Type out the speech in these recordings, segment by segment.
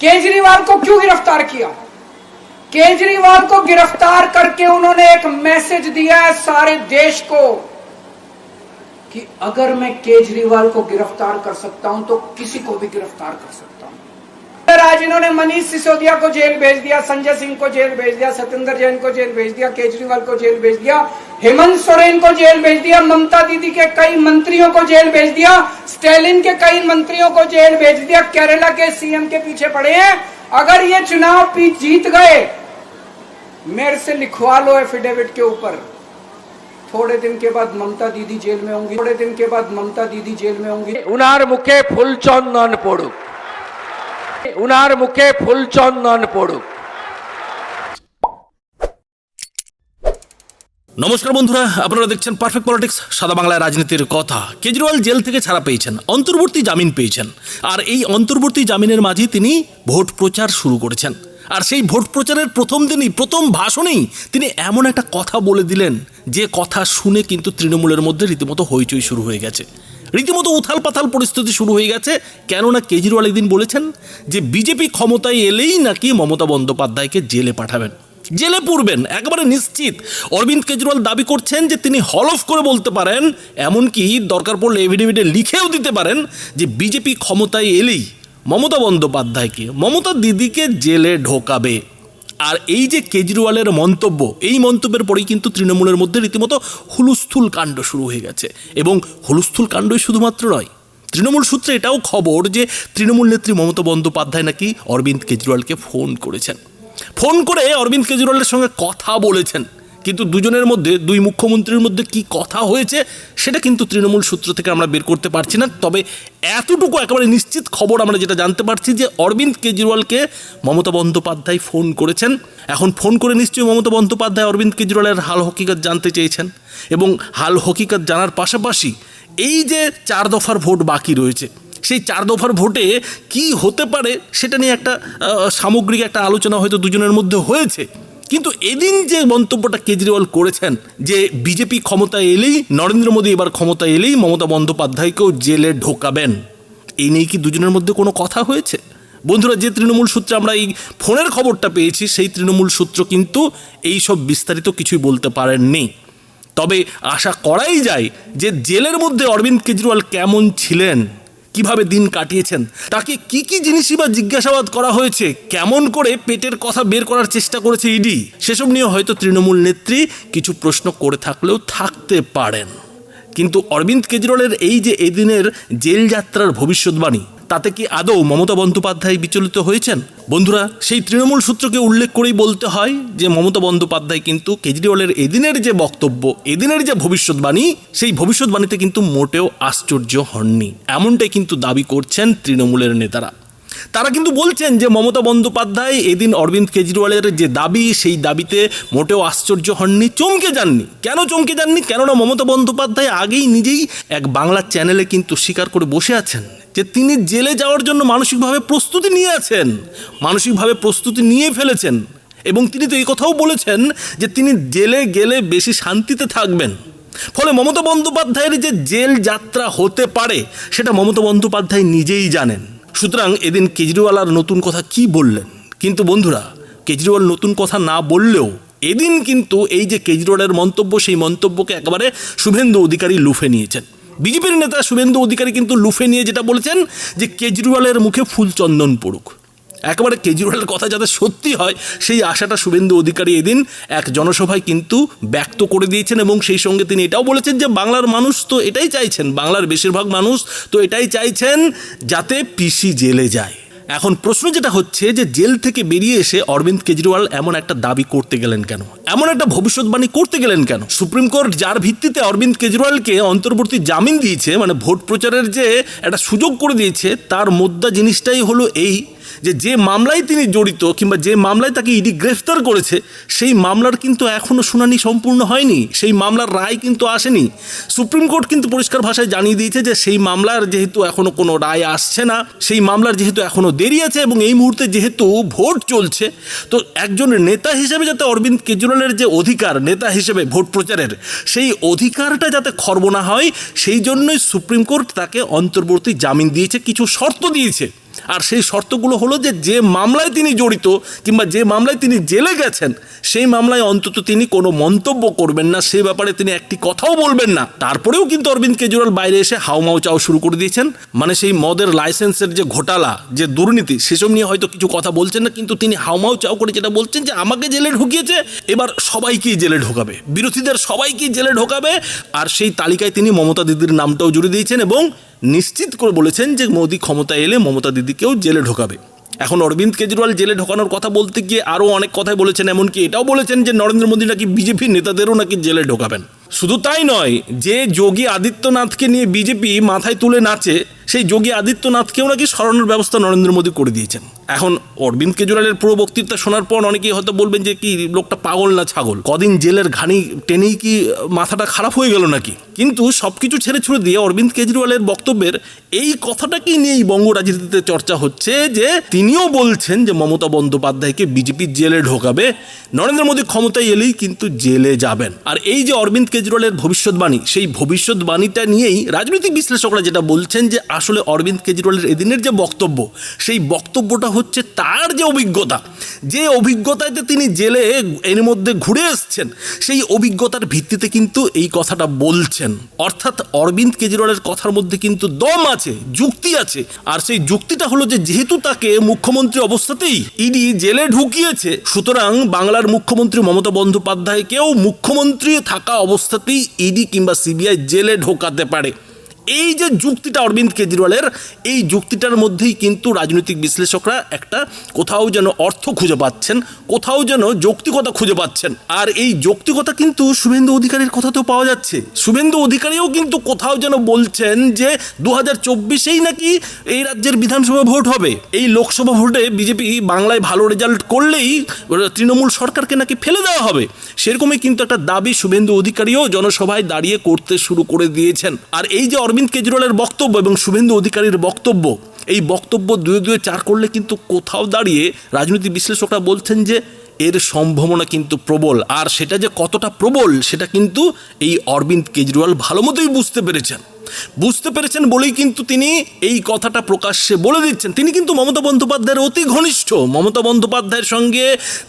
केजरीवाल को क्यों गिरफ़्तार किया? केजरीवाल को गिरफ़्तार करके उन्होंने एक मैसेज दिया है सारे देश को कि अगर मैं केजरीवाल को गिरफ़्तार कर सकता हूँ तो किसी को भी गिरफ़्तार कर सकता आज इन्होंने मनीष सिसोदिया को जेल भेज दिया, संजय सिंह को जेल भेज दिया, सत्येंद्र जैन को जेल भेज दिया, केजरीवाल को जेल भेज दिया, हेमंत सोरेन को जेल भेज दिया, ममता दीदी के कई मंत्रियों को जेल भेज दिया, स्टेलिन के कई मंत्रियों को जेल भेज दिया, केरला के सीएम के पीछे पड़े हैं। अगर ये चुनाव जीत गए, मेरे से लिखवा लो एफिडेविट के ऊपर। थोड़े दिन के बाद ममता दीदी जेल में होंगी, थोड़े दिन के बाद ममता दीदी जेल में होंगी। उनार मुखे फुल चंदन पोड़ू উনার মুখে ফুল চন্দন পড়ুক। নমস্কার বন্ধুরা, আপনারা দেখছেন পারফেক্ট পলিটিক্স সাদা বাংলায় রাজনীতির কথা। কেজরিওয়াল জেল থেকে ছাড়া পেয়েছেন, অন্তর্বর্তী জামিন পেয়েছেন। আর এই অন্তর্বর্তী জামিনের মাঝে তিনি ভোট প্রচার শুরু করেছেন। আর সেই ভোট প্রচারের প্রথম দিনই, প্রথম ভাষণেই তিনি এমন একটা কথা বলে দিলেন, যে কথা শুনে কিন্তু তৃণমূলের মধ্যে রীতিমতো হইচই শুরু হয়ে গেছে। রীতিমতো উথাল পাথাল পরিস্থিতি শুরু হয়ে গেছে। কেননা কেজরিওয়াল একদিন বলেছেন যে, বিজেপি ক্ষমতায় এলেই নাকি মমতা বন্দ্যোপাধ্যায়কে জেলে পাঠাবেন। জেলে পড়বেন একেবারে নিশ্চিত। অরবিন্দ কেজরিওয়াল দাবি করছেন যে, তিনি হলফ করে বলতে পারেন, এমনকি দরকার পড়লে এভিডেভিডে লিখেও দিতে পারেন যে, বিজেপি ক্ষমতায় এলেই মমতা বন্দ্যোপাধ্যায়কে, মমতা দিদিকে জেলে ঢোকাবে। আর এই যে কেজরিওয়ালের মন্তব্য, এই মন্তব্যের পরেই কিন্তু তৃণমূলের মধ্যে রীতিমতো হুলুস্থুল কাণ্ড শুরু হয়ে গেছে। এবং হুলুস্থুল কাণ্ডই শুধুমাত্র নয়, তৃণমূল সূত্রে এটাও খবর যে তৃণমূল নেত্রী মমতা বন্দ্যোপাধ্যায় নাকি অরবিন্দ কেজরিওয়ালকে ফোন করেছেন। ফোন করে অরবিন্দ কেজরিওয়ালের সঙ্গে কথা বলেছেন। কিন্তু দুজনের মধ্যে, দুই মুখ্যমন্ত্রীর মধ্যে কি কথা হয়েছে, সেটা কিন্তু তৃণমূল সূত্র থেকে আমরা বের করতে পারছি না। তবে এতটুকু একেবারে নিশ্চিত খবর আমরা যেটা জানতে পারছি যে অরবিন্দ কেজরিওয়ালকে মমতা বন্দ্যোপাধ্যায় ফোন করেছেন। এখন ফোন করে নিশ্চয়ই মমতা বন্দ্যোপাধ্যায় অরবিন্দ কেজরিওয়ালের হাল হকিকত জানতে চেয়েছেন এবং হাল হকিকত জানার পাশাপাশি এই যে চার দফার ভোট বাকি রয়েছে, সেই চার দফার ভোটে কি হতে পারে সেটা নিয়ে একটা সামগ্রিক একটা আলোচনা হয়তো দুজনের মধ্যে হয়েছে। কিন্তু এদিন যে মন্তব্যটা কেজরিওয়াল করেছেন যে বিজেপি ক্ষমতায় এলেই, নরেন্দ্র মোদী এবার ক্ষমতায় এলেই মমতা বন্দ্যোপাধ্যায়কেও জেলে ঢোকাবেন। এই নিয়ে কি দুজনের মধ্যে কোনো কথা হয়েছে? বন্ধুরা, যে তৃণমূল সূত্রে আমরা এই ফোনের খবরটা পেয়েছি, সেই তৃণমূল সূত্র কিন্তু এই সব বিস্তারিত কিছুই বলতে পারেননি। তবে আশা করাই যায় যে জেলের মধ্যে অরবিন্দ কেজরিওয়াল কেমন ছিলেন। কীভাবে দিন কাটিয়েছেন? তাকে কি কি জিনিসই বা জিজ্ঞাসাবাদ করা হয়েছে? কেমন করে পেটের কথা বের করার চেষ্টা করেছে ইডি? সেসব নিয়ে হয়তো তৃণমূল নেত্রী কিছু প্রশ্ন করে থাকলেও থাকতে পারেন। কিন্তু অরবিন্দ কেজরিওয়ালের এই যে এদিনের জেল যাত্রার ভবিষ্যৎবাণী তাতে কি আদৌ মমতা বন্দ্যোপাধ্যায় বিচলিত হয়েছেন? বন্ধুরা, সেই তৃণমূল সূত্রকে উল্লেখ করেই বলতে হয় যে মমতা বন্দ্যোপাধ্যায় কিন্তু কেজরিওয়ালের এদিনের যে বক্তব্য, এদিনের যে ভবিষ্যৎবাণী, সেই ভবিষ্যৎবাণীতে কিন্তু মোটেও আশ্চর্য হননি। এমনটাই কিন্তু দাবি করছেন তৃণমূলের নেতারা। তারা কিন্তু বলছেন যে মমতা বন্দ্যোপাধ্যায় এদিন অরবিন্দ কেজরিওয়ালের যে দাবি, সেই দাবিতে মোটেও আশ্চর্য হননি, চমকে যাননি। কেন চমকে যাননি? কেননা মমতা বন্দ্যোপাধ্যায় আগেই নিজেই এক বাংলা চ্যানেলে কিন্তু স্বীকার করে বসে আছেন যে তিনি জেলে যাওয়ার জন্য মানসিকভাবে প্রস্তুতি নিয়ে আছেন, মানসিকভাবে প্রস্তুতি নিয়ে ফেলেছেন এবং তিনি তো এই কথাও বলেছেন যে তিনি জেলে গেলে বেশি শান্তিতে থাকবেন। ফলে মমতা বন্দ্যোপাধ্যায়ের যে জেল যাত্রা হতে পারে, সেটা মমতা বন্দ্যোপাধ্যায় নিজেই জানেন। সুতরাং এদিন কেজরিওয়াল আর নতুন কথা কি বললেন? কিন্তু বন্ধুরা, কেজরিওয়াল নতুন কথা না বললেও এদিন কিন্তু এই যে কেজরিওয়ালের মন্তব্য, সেই মন্তব্যকে একেবারে শুভেন্দু অধিকারী লুফে নিয়েছেন। বিজেপির নেতা শুভেন্দু অধিকারী কিন্তু লুফে নিয়ে যেটা বলেছেন যে, কেজরিওয়ালের মুখে ফুল চন্দন পড়ুক। একেবারে কেজরিওয়ালের কথা যাতে সত্যি হয়, সেই আশাটা শুভেন্দু অধিকারী এদিন এক জনসভায় কিন্তু ব্যক্ত করে দিয়েছেন এবং সেই সঙ্গে তিনি এটাও বলেছেন যে বাংলার মানুষ তো এটাই চাইছেন, বাংলার বেশিরভাগ মানুষ তো এটাই চাইছেন যাতে পিসি জেলে যায়। এখন প্রশ্ন যেটা হচ্ছে যে জেল থেকে বেরিয়ে এসে অরবিন্দ কেজরিওয়াল এমন একটা দাবি করতে গেলেন কেন? এমন একটা ভবিষ্যৎবাণী করতে গেলেন কেন? সুপ্রিম কোর্ট যার ভিত্তিতে অরবিন্দ কেজরিওয়ালকে অন্তর্বর্তী জামিন দিয়েছে মানে ভোট প্রচারের যে একটা সুযোগ করে দিয়েছে, তার মোদ্দা জিনিসটাই হলো এই যে যে মামলায় তিনি জড়িত কিংবা যে মামলায় তাকে ইডি গ্রেফতার করেছে, সেই মামলার কিন্তু এখনও শুনানি সম্পূর্ণ হয়নি। সেই মামলার রায় কিন্তু আসেনি। সুপ্রিম কোর্ট কিন্তু পরিষ্কার ভাষায় জানিয়ে দিয়েছে যে সেই মামলার যেহেতু এখনও কোনো রায় আসছে না, সেই মামলার যেহেতু এখনও দেরি আছে এবং এই মুহূর্তে যেহেতু ভোট চলছে, তো একজন নেতা হিসেবে যাতে অরবিন্দ কেজরিওয়ালের যে অধিকার, নেতা হিসেবে ভোট প্রচারের সেই অধিকারটা যাতে খর্ব না হয়, সেই জন্যই সুপ্রিম কোর্ট তাকে অন্তর্বর্তী জামিন দিয়েছে, কিছু শর্ত দিয়েছে। আর সেই শর্তগুলো হলো যে যে মামলায় তিনি জড়িত কিংবা যে মামলায় তিনি জেলে গেছেন, সেই মামলায় অন্তত তিনি কোনো মন্তব্য করবেন না, সে ব্যাপারে তিনি একটি কথাও বলবেন না। তারপরেও কিন্তু অরবিন্দ কেজরিওয়াল বাইরে এসে হাউমাউ চাও শুরু করে দিয়েছেন। মানে সেই মদের লাইসেন্সের যে ঘোটালা, যে দুর্নীতি, সেসব নিয়ে হয়তো কিছু কথা বলছেন না, কিন্তু তিনি হাউমাউ চাও করে যেটা বলছেন যে আমাকে জেলে ঢুকিয়েছে, এবার সবাইকেই জেলে ঢোকাবে। বিরোধীদের সবাইকেই জেলে ঢোকাবে। আর সেই তালিকায় তিনি মমতা দিদির নামটাও জুড়ে দিয়েছেন এবং নিশ্চিত করে বলেছেন যে মোদী ক্ষমতায় এলে মমতা দিদিকেও জেলে ঢোকাবে। এখন অরবিন্দ কেজরিওয়াল জেলে ঢোকানোর কথা বলতে গিয়ে আরও অনেক কথাই বলেছেন, এমনকি এটাও বলেছেন যে নরেন্দ্র মোদী নাকি বিজেপির নেতাদেরও নাকি জেলে ঢোকাবেন। শুধু তাই নয়, যে যোগী আদিত্যনাথকে নিয়ে বিজেপি মাথায় তুলে নাচে সেই যোগী আদিত্যনাথকেও নাকি সরানোর ব্যবস্থা নরেন্দ্র মোদী করে দিয়েছেন। এখন অরবিন্দ কেজরিওয়ালের পুরো বক্তৃতা শোনার পর অনেকেই হয়তো বলবেন যে কি লোকটা পাগল না ছাগল? কদিন জেলের ঘানি টেনেই কি মাথাটা খারাপ হয়ে গেল নাকি? কিন্তু সব কিছু ছেড়ে ছুড়ে দিয়ে অরবিন্দ কেজরিওয়ালের বক্তব্যের এই কথাটাকেই নিয়েই বঙ্গ রাজনীতিতে চর্চা হচ্ছে যে তিনিও বলছেন যে মমতা বন্দ্যোপাধ্যায়কে বিজেপি জেলে ঢোকাবে, নরেন্দ্র মোদী ক্ষমতায় এলেই কিন্তু জেলে যাবেন। আর এই যে অরবিন্দ কেজরিওয়ালের ভবিষ্যৎবাণী, সেই ভবিষ্যৎবাণীটা নিয়েই রাজনৈতিক বিশ্লেষকরা যেটা বলছেন যে আসলে অরবিন্দ কেজরিওয়ালের এদিনের যে বক্তব্য, সেই বক্তব্যটা হচ্ছে তার যে অভিজ্ঞতা। যে অভিজ্ঞতাতে তিনি জেলে এর মধ্যে ঘুরে এসছেন, সেই অভিজ্ঞতার ভিত্তিতে কিন্তু এই কথাটা বলছেন। অর্থাৎ অরবিন্দ কেজরিওয়ালের কথার মধ্যে কিন্তু দম আছে, যুক্তি আছে। আর সেই যুক্তিটা হলো যে, যেহেতু তাকে মুখ্যমন্ত্রী অবস্থাতেই ইডি জেলে ঢুকিয়েছে, সুতরাং বাংলার মুখ্যমন্ত্রী মমতা বন্দ্যোপাধ্যায়কেও মুখ্যমন্ত্রী থাকা অবস্থাতেই ইডি কিংবা সিবিআই জেলে ঢোকাতে পারে। এই যে যুক্তিটা অরবিন্দ কেজরিওয়ালের, এই যুক্তিটার মধ্যেই কিন্তু রাজনৈতিক বিশ্লেষকরা একটা কোথাও যেন অর্থ খুঁজে পাচ্ছেন, কোথাও যেন যৌক্তিকতা খুঁজে পাচ্ছেন। আর এই যৌক্তিকতা কিন্তু শুভেন্দু অধিকারীর কথাতেও পাওয়া যাচ্ছে। শুভেন্দু অধিকারীও কিন্তু কোথাও যেন বলছেন যে দু হাজার চব্বিশেই নাকি এই রাজ্যের বিধানসভা ভোট হবে। এই লোকসভা ভোটে বিজেপি বাংলায় ভালো রেজাল্ট করলেই তৃণমূল সরকারকে নাকি ফেলে দেওয়া হবে। সেরকমই কিন্তু একটা দাবি শুভেন্দু অধিকারীও জনসভায় দাঁড়িয়ে করতে শুরু করে দিয়েছেন। আর এই যে কেজরিওয়ালের বক্তব্য এবং শুভেন্দু অধিকারীর বক্তব্য, এই বক্তব্য দুয়ে দুয়ে চার করলে কিন্তু কোথাও দাঁড়িয়ে রাজনৈতিক বিশ্লেষকরা বলছেন যে এর সম্ভাবনা কিন্তু প্রবল। আর সেটা যে কতটা প্রবল, সেটা কিন্তু এই অরবিন্দ কেজরিওয়াল ভালো মতোই বুঝতে পেরেছেন। বুঝতে পেরেছেন বলেই কিন্তু তিনি এই কথাটা প্রকাশ্যে বলে দিচ্ছেন। তিনি কিন্তু মমতা বন্দ্যোপাধ্যায়ের অতি ঘনিষ্ঠ। মমতা বন্দ্যোপাধ্যায়ের সঙ্গে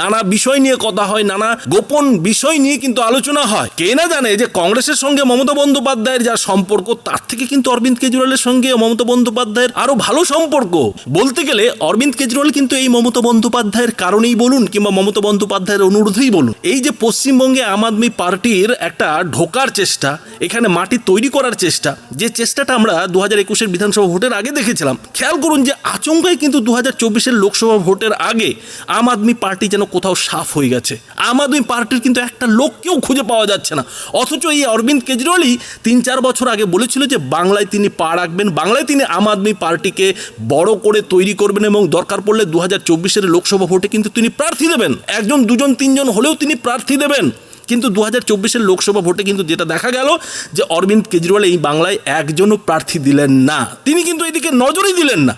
নানা বিষয় নিয়ে কথা হয়, নানা গোপন বিষয় নিয়ে কিন্তু আলোচনা হয়। কে না জানে যে কংগ্রেসের সঙ্গে মমতা বন্দ্যোপাধ্যায়ের যা সম্পর্ক, তার থেকে কিন্তু অরবিন্দ কেজরিওয়ালের সঙ্গে মমতা বন্দ্যোপাধ্যায়ের আরও ভালো সম্পর্ক। বলতে গেলে অরবিন্দ কেজরিওয়াল কিন্তু এই মমতা বন্দ্যোপাধ্যায়ের কারণেই বলুন কিংবা মমতা বন্দ্যোপাধ্যায়ের অনুরোধেই বলুন। এই যে পশ্চিমবঙ্গে আম আদমি পার্টির একটা ঢোকার চেষ্টা, এখানে মাটি তৈরি করার চেষ্টা যে চেষ্টাটা আমরা দু হাজার একুশের বিধানসভা ভোটের আগে দেখেছিলাম, খেয়াল করুন যে আচমকাই কিন্তু দু হাজার চব্বিশের লোকসভা ভোটের আগে আম আদমি পার্টি যেন কোথাও সাফ হয়ে গেছে। আম আদমি পার্টির কিন্তু একটা লোককেও খুঁজে পাওয়া যাচ্ছে না। অথচ এই অরবিন্দ কেজরিওয়ালই তিন চার বছর আগে বলেছিল যে বাংলায় তিনি পা রাখবেন, বাংলায় তিনি আম আদমি পার্টিকে বড় করে তৈরি করবেন এবং দরকার পড়লে দু হাজার চব্বিশের লোকসভা ভোটে কিন্তু তিনি প্রার্থী দেবেন। একজন, দুজন, তিনজন হলেও তিনি প্রার্থী দেবেন। কিন্তু দু হাজার চব্বিশের লোকসভা ভোটে কিন্তু যেটা দেখা গেল যে অরবিন্দ কেজরিওয়াল এই বাংলায় একজনও প্রার্থী দিলেন না। তিনি কিন্তু এদিকে নজরই দিলেন না।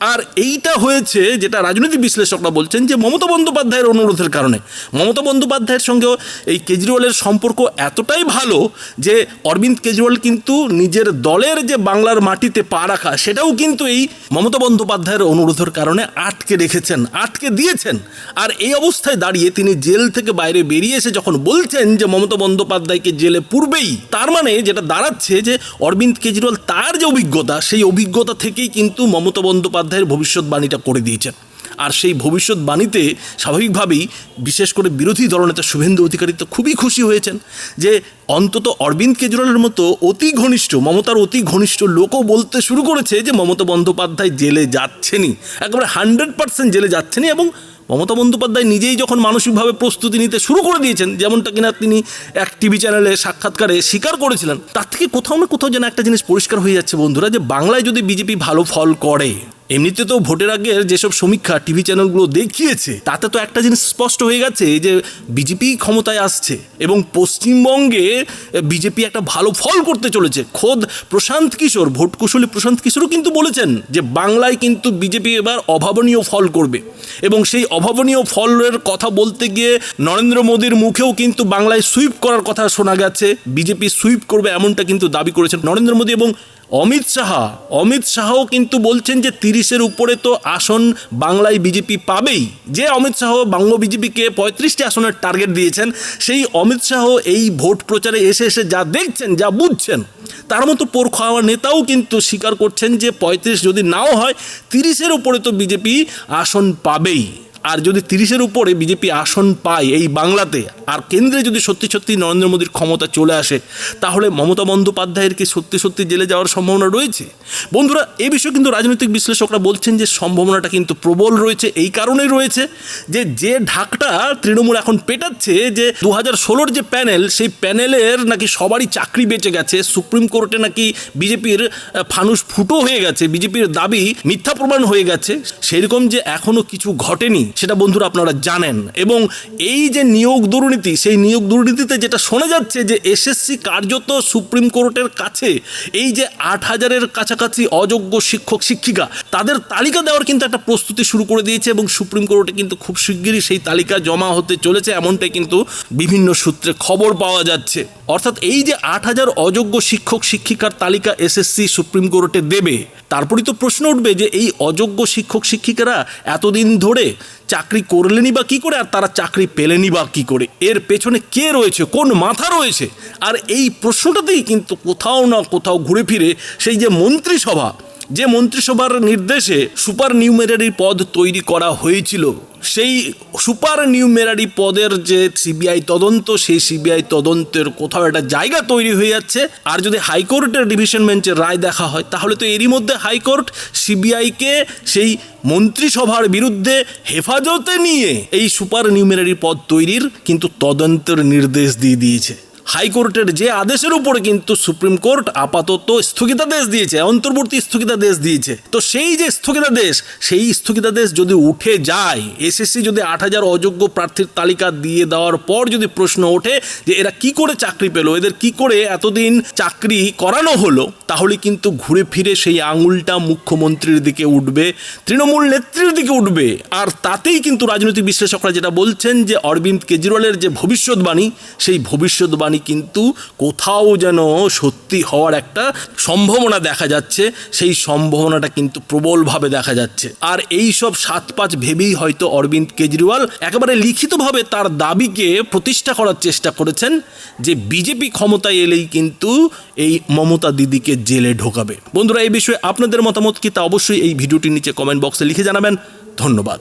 আর এইটা হয়েছে যেটা রাজনৈতিক বিশ্লেষকরা বলছেন যে মমতা বন্দ্যোপাধ্যায়ের অনুরোধের কারণে। মমতা বন্দ্যোপাধ্যায়ের সঙ্গেও এই কেজরিওয়ালের সম্পর্ক এতটাই ভালো যে অরবিন্দ কেজরিওয়াল কিন্তু নিজের দলের যে বাংলার মাটিতে পা রাখা, সেটাও কিন্তু এই মমতা বন্দ্যোপাধ্যায়ের অনুরোধের কারণে আটকে রেখেছেন, আটকে দিয়েছেন। আর এই অবস্থায় দাঁড়িয়ে তিনি জেল থেকে বাইরে বেরিয়ে এসে যখন বলছেন যে মমতা বন্দ্যোপাধ্যায়কে জেলে পূর্বেই, তার মানে যেটা দাঁড়াচ্ছে যে অরবিন্দ কেজরিওয়াল তার যে অভিজ্ঞতা, সেই অভিজ্ঞতা থেকেই কিন্তু মমতা বন্দ্যোপাধ্যায়ের ভবিষ্যৎবাণীটা করে দিয়েছেন। আর সেই ভবিষ্যৎবাণীতে স্বাভাবিকভাবেই বিশেষ করে বিরোধী দলনেতা শুভেন্দু অধিকারী তো খুবই খুশি হয়েছেন যে অন্তত অরবিন্দ কেজরিওয়ালের মতো অতি ঘনিষ্ঠ, মমতার অতি ঘনিষ্ঠ লোকও বলতে শুরু করেছে যে মমতা বন্দ্যোপাধ্যায় জেলে যাচ্ছেনই। একেবারে হান্ড্রেড পার্সেন্ট জেলে যাচ্ছেনই এবং মমতা বন্দ্যোপাধ্যায় নিজেই যখন মানসিকভাবে প্রস্তুতি নিতে শুরু করে দিয়েছেন, যেমনটা কিনা তিনি এক টিভি চ্যানেলে সাক্ষাৎকারে স্বীকার করেছিলেন, তার থেকে কোথাও না কোথাও যেন একটা জিনিস পরিষ্কার হয়ে যাচ্ছে বন্ধুরা, যে বাংলায় যদি বিজেপি ভালো ফল করে এমনিতে তো ভোটের আগের যেসব সমীক্ষা টিভি চ্যানেলগুলো দেখিয়েছে, তাতে তো একটা জিনিস স্পষ্ট হয়ে গেছে যে বিজেপি ক্ষমতায় আসছে এবং পশ্চিমবঙ্গে বিজেপি একটা ভালো ফল করতে চলেছে। খোদ প্রশান্ত কিশোর, ভোট কুশলী প্রশান্ত কিশোরও কিন্তু বলেছেন যে বাংলায় কিন্তু বিজেপি এবার অভাবনীয় ফল করবে। এবং সেই অভাবনীয় ফলের কথা বলতে গিয়ে নরেন্দ্র মোদীর মুখেও কিন্তু বাংলায় সুইপ করার কথা শোনা গেছে। বিজেপি সুইপ করবে এমনটা কিন্তু দাবি করেছেন নরেন্দ্র মোদী এবং অমিত শাহ, অমিত শাহও কিন্তু বলছেন যে তিরিশের উপরে তো আসন বাংলায় বিজেপি পাবেই। যে অমিত শাহ বাংলা বিজেপিকে পঁয়ত্রিশটি আসনের টার্গেট দিয়েছেন, সেই অমিত শাহ এই ভোট প্রচারে এসে এসে যা দেখছেন, যা বুঝছেন, তার মতো পোর খাওয়া নেতাও কিন্তু স্বীকার করছেন যে পঁয়ত্রিশ যদি নাও হয়, তিরিশের উপরে তো বিজেপি আসন পাবেই। আর যদি তিরিশের উপরে বিজেপি আসন পায় এই বাংলাতে, আর কেন্দ্রে যদি সত্যি সত্যি নরেন্দ্র মোদীর ক্ষমতা চলে আসে, তাহলে মমতা বন্দ্যোপাধ্যায়ের কি সত্যি সত্যি জেলে যাওয়ার সম্ভাবনা রয়েছে? বন্ধুরা, এ বিষয়ে কিন্তু রাজনৈতিক বিশ্লেষকরা বলছেন যে সম্ভাবনাটা কিন্তু প্রবল রয়েছে, এই কারণেই রয়েছে যে যে ঢাকটা তৃণমূল এখন পেটাচ্ছে যে দু হাজার ষোলোর যে প্যানেল, সেই প্যানেলের নাকি সবারই চাকরি বেঁচে গেছে, সুপ্রিম কোর্টে নাকি বিজেপির ফানুস ফুটো হয়ে গেছে, বিজেপির দাবি মিথ্যা প্রমাণ হয়ে গেছে। সেরকম যে এখনও কিছু ঘটেনি সেটা বন্ধুরা আপনারা জানেন। এবং এই যে নিয়োগ দুর্নীতি, সেই নিয়োগ দুর্নীতিতে যেটা শোনা যাচ্ছে যে এসএসসি কার্যত সুপ্রিম কোর্টের কাছে এই যে আট হাজারের কাছাকাছি অযোগ্য শিক্ষক, শিক্ষিকা, তাদের তালিকা দেওয়ার কিন্তু একটা প্রস্তুতি শুরু করে দিয়েছে এবং সুপ্রিম কোর্টে কিন্তু খুব শিগগিরই সেই তালিকা জমা হতে চলেছে। এমনটাই কিন্তু বিভিন্ন সূত্রে খবর পাওয়া যাচ্ছে। অর্থাৎ এই যে আট হাজার অযোগ্য শিক্ষক, শিক্ষিকার তালিকা এসএসসি সুপ্রিম কোর্টে দেবে, তারপরেই তো প্রশ্ন উঠবে যে এই অযোগ্য শিক্ষক, শিক্ষিকারা এতদিন ধরে চাকরি করলেনি বা কী করে, আর তারা চাকরি পেলেনি বা কী করে? এর পেছনে কে রয়েছে? কোন মাথা রয়েছে? আর এই প্রশ্নটাতেই কিন্তু কোথাও না কোথাও ঘুরে ফিরে সেই যে মন্ত্রিসভা যে মন্ত্রিসভার নির্দেশে সুপার নিউমেরারি পদ তৈরি করা হয়েছিল, সেই সুপার নিউমেরারি পদের যে সিবিআই তদন্ত, সেই সিবিআই তদন্তের কোথাও একটা জায়গা তৈরি হয়ে যাচ্ছে। আর যদি হাইকোর্টের ডিভিশন বেঞ্চের রায় দেখা হয়, তাহলে তো এরই মধ্যে হাইকোর্ট সিবিআইকে সেই মন্ত্রিসভার বিরুদ্ধে হেফাজতে নিয়ে এই সুপার নিউমেরারি পদ তৈরির কিন্তু তদন্তের নির্দেশ দিয়ে দিয়েছে। হাইকোর্টের যে আদেশের উপরে কিন্তু সুপ্রিম কোর্ট আপাতত স্থগিতাদেশ দিয়েছে, অন্তর্বর্তী স্থগিতাদেশ দিয়েছে। তো সেই যে স্থগিতাদেশ সেই স্থগিতাদেশ যদি উঠে যায়, এসএসসি যদি আট হাজার অযোগ্য প্রার্থীর তালিকা দিয়ে দেওয়ার পর যদি প্রশ্ন ওঠে যে এরা কি করে চাকরি পেল, এদের কি করে এতদিন চাকরি করানো হলো, তাহলে কিন্তু ঘুরে ফিরে সেই আঙুলটা মুখ্যমন্ত্রীর দিকে উঠবে, তৃণমূল নেত্রীর দিকে উঠবে। আর তাতেই কিন্তু রাজনৈতিক বিশ্লেষকরা যেটা বলছেন যে অরবিন্দ কেজরিওয়ালের যে ভবিষ্যৎবাণী, সেই ভবিষ্যৎবাণী কিন্তু কোথাও যেন সত্যি হওয়ার একটা সম্ভাবনা দেখা যাচ্ছে। সেই সম্ভাবনাটা কিন্তু প্রবলভাবে দেখা যাচ্ছে। আর এই সব সাত পাঁচ ভেবেই হয়তো অরবিন্দ কেজরিওয়াল একেবারে লিখিতভাবে তার দাবিকে প্রতিষ্ঠা করার চেষ্টা করেছেন যে বিজেপি ক্ষমতায় এলেই কিন্তু এই মমতা দিদিকে জেলে ঢোকাবে। বন্ধুরা, এই বিষয়ে আপনাদের মতামত কি তা অবশ্যই এই ভিডিওটির নিচে কমেন্ট বক্সে লিখে জানাবেন। ধন্যবাদ।